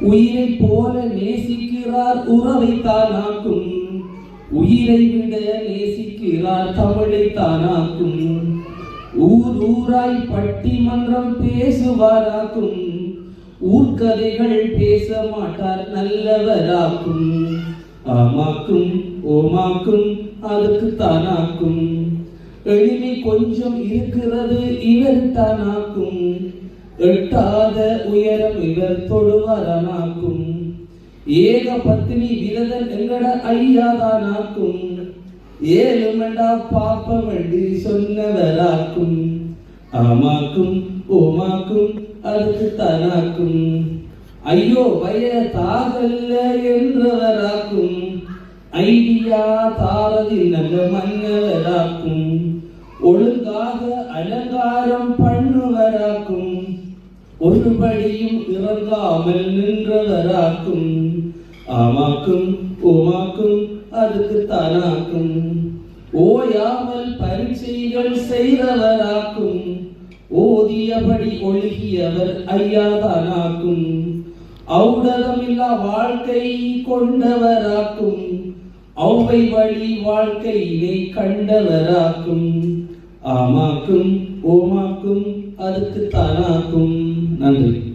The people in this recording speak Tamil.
உயிரை போல நேசிக்கிறார் உறவை தானாக்கும். உயிரை விட நேசிக்கிறார் தமிழை தானாக்கும். ஊர் ஊராய் பட்டிமன்றம் பேசுவாராக்கும். ஊர்கதைகள் பேச மாட்டார் நல்லவராக்கும். ஆமாக்கும் ஓமாக்கும் அதுக்கு தானாக்கும். எளிமை கொஞ்சம் இருக்கிறது இவர் தானாக்கும். எட்டாத உயரம் இவர் தொடுவாரானாக்கும் ஏக பத்தினி விரதன் எங்கட ஐயாதானாக்கும். ஏழுமெண்டா பாப்பம் என்று சொன்னவராக்கும். ஆமாக்கும் ஓமாக்கும் அதுக்கு தானாக்கும். ஐயோ வய தாகல்ல என்றவராக்கும். ஐடியா தாரதி நல்ல மன்னவராக்கும். ஒழுங்காக அலங்காரம் பண்ணுவராக்கும். ஒருபடியும் இறங்காமல் நின்றவராக்கும் ஆமாக்கும் ஓமாக்கும் அதுக்கு தானாக்கும். ஓயாமல் பரீட்சைகள் செய்தவராக்கும். ஓதியபடி ஒழுகியவர் ஐயாதானாக்கும் ஔடதமில்லா வாழ்க்கை கொண்டவராக்கும். ஔவை வழி வாழ்க்கையினை கண்டவராக்கும். ஆமாக்கும் ஓமாக்கும் அதுக்கு தானாக்கும். 安。